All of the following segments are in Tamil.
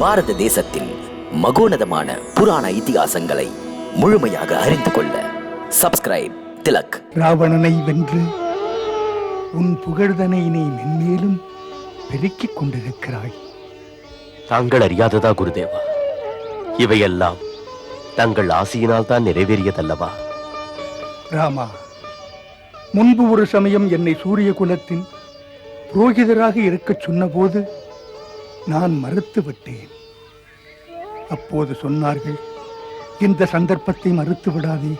பாரத தேசத்தின் மகோனதமான புராண இதிகாசங்களை முழுமையாக அறிந்து கொள்ள சப்ஸ்கிரைப் திலக். ராவணனை வென்று உன் புகழ்தனை நீ மென்மேலும் பெருக்கிக் கொண்டிருக்கிறாய். தாங்கள் அறியாததா குருதேவா? இவையெல்லாம் தங்கள் ஆசையினால் தான் நிறைவேறியதல்லவா? ராமா முன்பு ஒரு சமயம் என்னை சூரிய குலத்தின் புரோகிதராக இருக்கச் சொன்னபோது நான் மறுத்து விட்டேன். அப்போது சொன்னார்கள் இந்த சந்தர்ப்பத்தை மறுத்து விடாதே.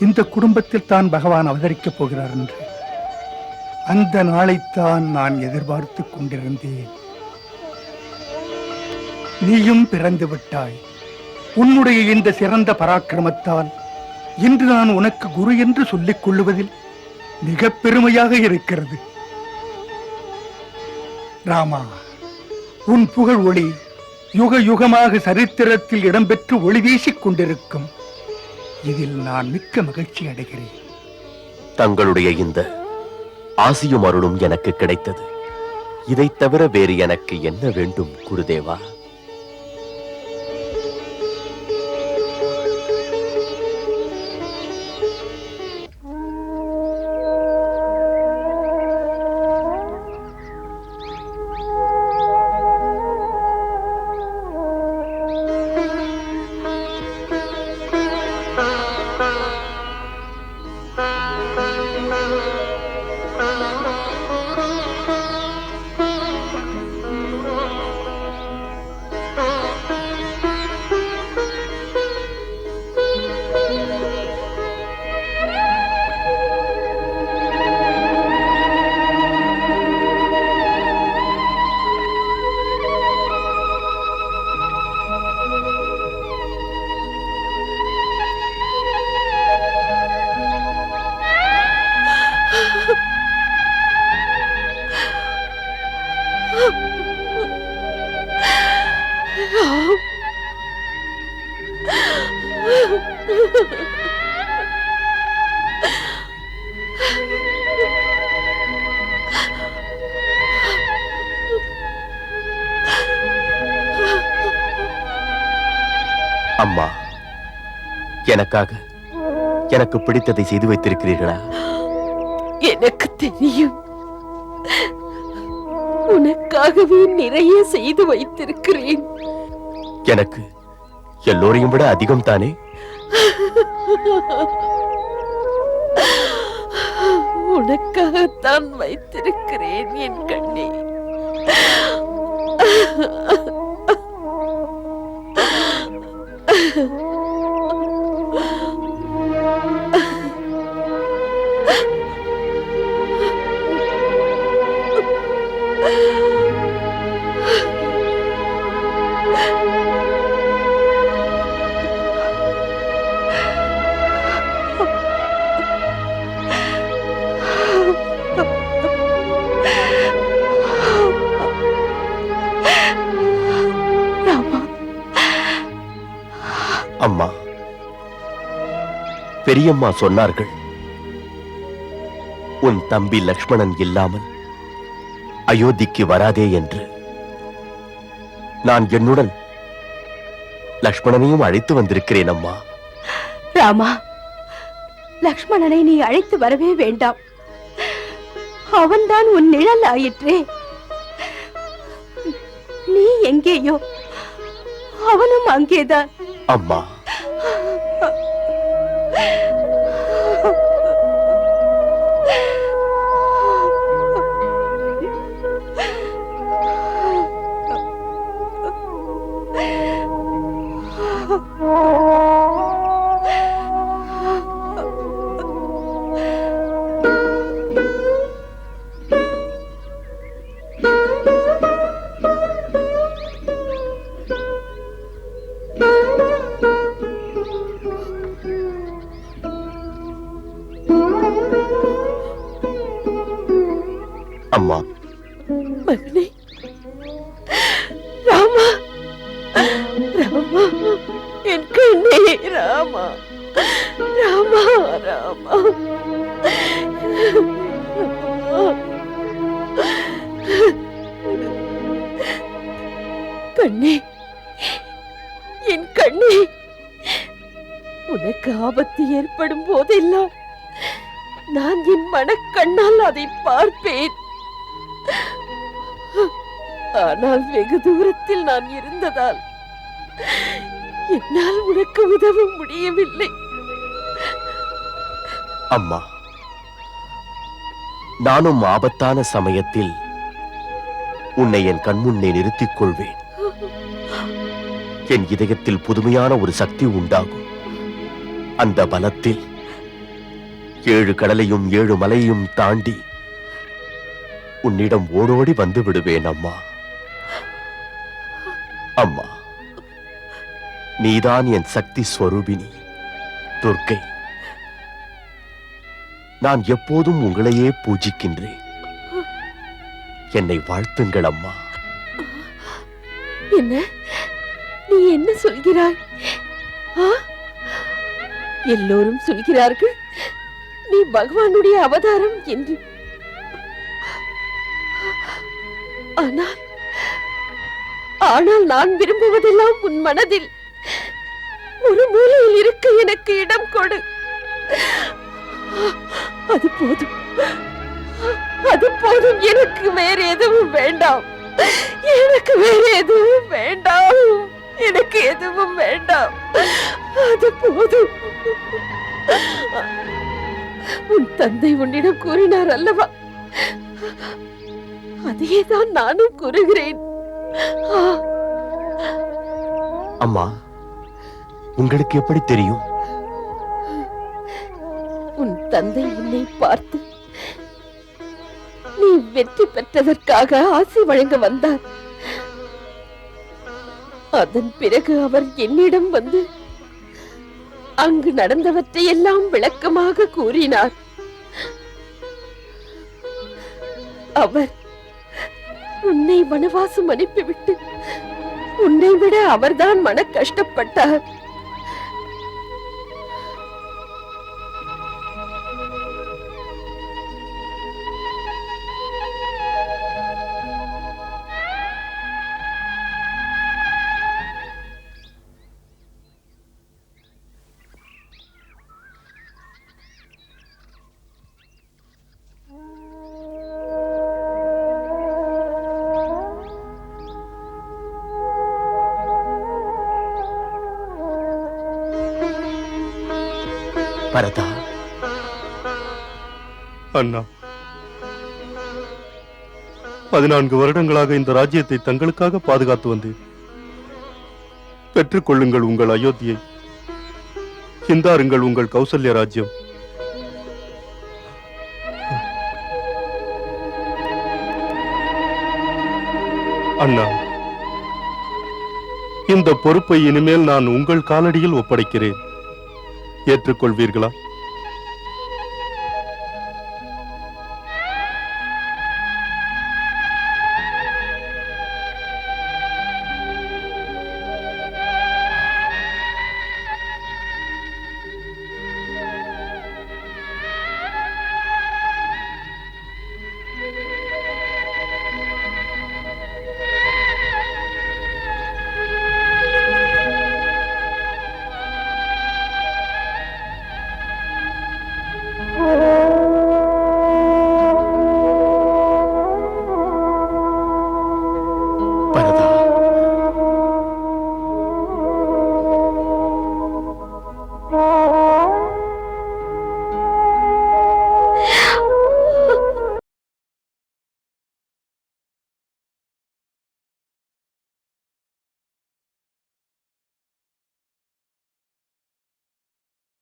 இந்த குடும்பத்தில் தான் பகவான் அவதரிக்கப் போகிறார் என்று. அந்த நாளைத்தான் நான் எதிர்பார்த்து கொண்டிருந்தேன். நீயும் பிறந்து விட்டாய். உன்னுடைய இந்த சிறந்த பராக்கிரமத்தால் இன்று நான் உனக்கு குரு என்று சொல்லிக் கொள்ளுவதில் மிக பெருமையாக இருக்கிறது. ராமா உன் புகழ் ஒளி யுக யுகமாக சரித்திரத்தில் இடம்பெற்று ஒளி வீசிக் கொண்டிருக்கும். இதில் நான் மிக்க மகிழ்ச்சி அடைகிறேன். தங்களுடைய இந்த ஆசியும் அருளும் எனக்கு கிடைத்தது. இதைத் தவிர வேறு எனக்கு என்ன வேண்டும் குருதேவா? அம்மா எனக்காக எனக்கு பிடித்ததை செய்து வைத்திருக்கிறீர்களா? எனக்கு தெரியும். உனக்காகவே நிறைய செய்து வைத்திருக்கிறேன். எனக்கு எல்லோரையும் விட அதிகம் தானே? உனக்காகத்தான் வைத்திருக்கிறேன் என் கண்ணே. 哦 அம்மா. பெரியம்மா சொன்னார்கள் உன் தம்பி லக்ஷ்மணன் இல்லாமல் அயோத்திக்கு வராதே என்று. நான் என்னுடன் லக்ஷ்மணனையும் அழைத்து வந்திருக்கிறேன் அம்மா. ராமா லக்ஷ்மணனை நீ அழைத்து வரவே வேண்டாம். அவன்தான் உன் நிழல் ஆயிற்றே. நீ எங்கேயோ அவனும் அங்கேதான். அம்மா. அம்மா. மகனே. ராமா. ராமா. என் கண்ணே ராமா. ராமா ராமா. கண்ணே. என் கண்ணே. உனக்கு ஆபத்து ஏற்படும் போதெல்லாம் நான் என் மனக்கண்ணால் அதை பார்ப்பேன். ஆனால் வெகு தூரத்தில் நான் இருந்ததால் என்னால் உனக்கு உதவ முடியவில்லை. அம்மா நானும் ஆபத்தான சமயத்தில் உன்னை என் கண்முன்னே நிறுத்திக் கொள்வேன். என் இதயத்தில் புதுமையான ஒரு சக்தி உண்டாகும். அந்த பலத்தில் ஏழு கடலையும் ஏழு மலையையும் தாண்டி உன்னிடம் ஓடோடி வந்து விடுவேன் அம்மா. அம்மா நீதான் என் சக்தி ஸ்வரூபினி துர்க்கை. நான் எப்போதும் உங்களையே பூஜிக்கின்றேன். என்னை வாழ்த்துங்கள் அம்மா. என்ன? நீ என்ன சொல்கிறாய்? ஆ? எல்லோரும் சொல்கிறார்கள் நீ பகவானுடைய அவதாரம் என்று. ஆனால் ஆனால் நான் விரும்புவதெல்லாம் உன் மனதில். ஒரு மூலையில் இருக்க எனக்கு இடம் கொடு. அது போதும். அது போதும். எனக்கு வேற எதுவும் வேண்டாம். எனக்கு வேற எதுவும் வேண்டாம். எனக்கு எதுவும் வேண்டாம். அது போதும். உன் தந்தை உன்னிடம் கூறினார் அல்லவா? அதையேதான் நானும் கூறுகிறேன். அம்மா உங்களுக்கு எப்படி தெரியும்? உன் தந்தை உன்னை பார்த்து நீ வெற்றி பெற்றதற்காக ஆசை வழங்க வந்தார். அதன் பிறகு அவர் என்னிடம் வந்து அங்கு நடந்தவற்றை எல்லாம் விளக்கமாக கூறினார். அவர் உன்னை வனவாசம் அனுப்பிவிட்டு உன்னை விட அவர்தான் மன கஷ்டப்பட்டார் பரதா. அண்ணா பதினான்கு வருடங்களாக இந்த ராஜ்யத்தை தங்களுக்காக பாதுகாத்து வந்தேன். பெற்றுக்கொள்ளுங்கள் உங்கள் அயோத்தியை சிந்தாருங்கள் உங்கள் கௌசல்ய ராஜ்யம். அண்ணா இந்த பொறுப்பை இனிமேல் நான் உங்கள் காலடியில் ஒப்படைக்கிறேன். ஏற்றுக்கொள்வீர்களா?